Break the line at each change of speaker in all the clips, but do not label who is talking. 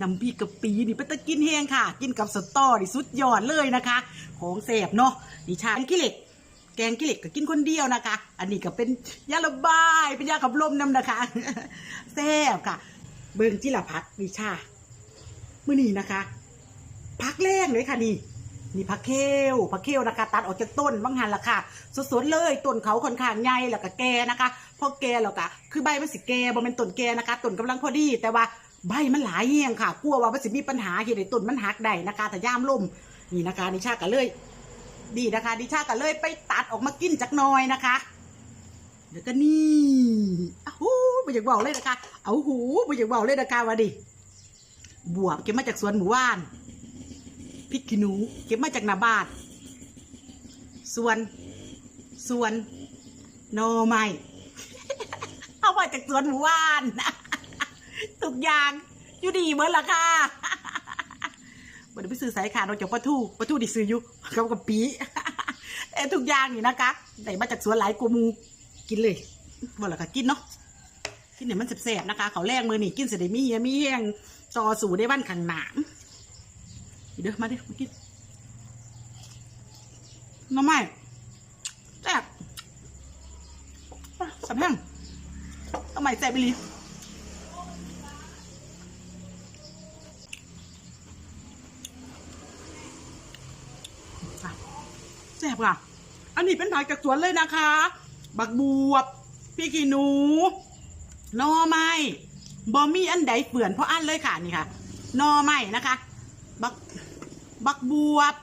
น้ำพริกกะปินี่เป็นตะกินแห้งค่ะ กินกับสตอนี่สุดยอดเลยนะคะ ของแสบเนาะนี่ชาแกงขี้เหล็ก แกงขี้เหล็กก็กินคนเดียวนะคะ อันนี้ก็เป็นยาระบายเป็นยาขับลมน้ำนะคะแซ่บค่ะ เบิ่งที่ละพักนี่ชามื่อนี้นะคะพักแรกเลยค่ะนี่นี่ผักเคลผักเคลนะคะ ตัดออกจากต้นบางหันละค่ะสดๆเลยต้นเขาค่อนข้างใหญ่แล้วก็แก่นะคะพอแก่แล้วก็คือใบมันสิแก่บ่เป็นต้นแก่นะคะต้นกำลังพอดี แต่ว่า ใบมันหลายแห้งค่ะ กลัวว่ามันสิมีปัญหาเห็นในต้นมันหักได้นะคะแต่ย่ามล่มนี่นะคะนิชาก็เลยดีนะคะนิชาก็เลยไปตัดออกมากินจักน่อยนะคะเดี๋ยวก็นี่อ้าหูไม่อยากบอกเลยนะคะ เอาหูไม่อยากบอกเลยนะคะว่าดิบวบเก็บมาจากสวนหมู่บ้านพริกขี้หนู เก็บมาจากนาบาดส่วนส่วนโนไม้เอามาจากสวนหมู่บ้าน ทุกอย่างอยู่ดีเหมือนละค่ะบันไปซื้อสายขาดออกจากปลาทูปลาทูดิซื้ออยู่เขากับปีแต่ทุกอย่างนี่นะคะได้มาจากสวนหลายกูมูกินเลยบ่ละค่ะกินเนาะกินเนี่ยมันแสบๆนะคะเขาแรงมือนี่กินเสร็จได้มีเฮียมีแห้งต่อสู่ได้บ้านขังหนามเดี๋ยวมาดิมากินน้ำไม้แซ่บสับแห้งน้ำไม้แซ่บไปเลย แซ่บอะ อันนี้เป็นผักจากสวนเลยนะคะ บักบวบพี่กีหนูหน่อไม้บอมี่อันใดเปื่อนเพราะอันเลยค่ะนี่ค่ะหน่อไม้นะคะ บักบักบวบ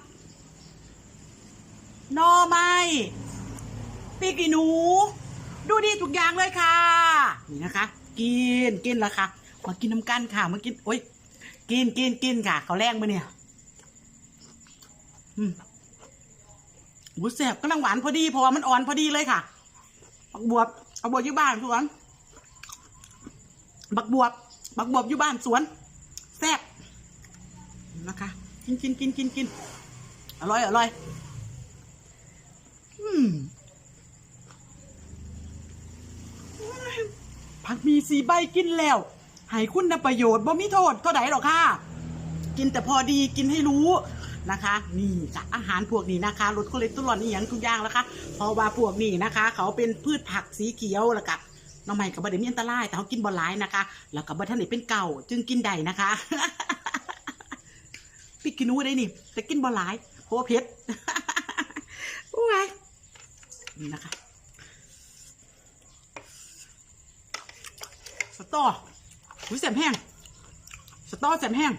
หน่อไม้ปีกีหนู ดูดีทุกอย่างเลยค่ะ นี่นะคะ กินกินแล้วค่ะมากินน้ำกันค่ะมากินโอ้ยกินกินกินค่ะเขาแรงมาเนี่ย อืม หูแสบกำลังหวานพอดีเพราะว่ามันอ่อนพอดีเลยค่ะ บักบวบเอาบวบอยู่บ้านสวน บักบวบ บักบวบอยู่บ้านสวนแซ่บนะคะ กินกินกินกินกินอร่อยอร่อยอืมผักมีสีใบกินแล้วให้คุณประโยชน์บ่มีโทษเท่าไหร่หรอกค่ะ กินแต่พอดีกินให้รู้ นะคะนี่จ้ะอาหารพวกนี้นะคะลดคอเลสเตอรอลนี่อย่างทุกอย่างแล้วค่ะเพราะว่าพวกนี้นะคะ เขาเป็นพืชผักสีเขียวแล้วกับน้องใหม่กับบะเดมีอันตรายแต่เขากินบอลไลายนะคะ แล้วกับบะท่านนี่เป็นเก่า จึงกินได้นะคะพี่กินนูได้นี่แต่กินบอลหลายเพราะว่าเผ็ดโอ้ยนี่นะคะสตอหุ้ยแสบแห้งสตอแสบแห้ง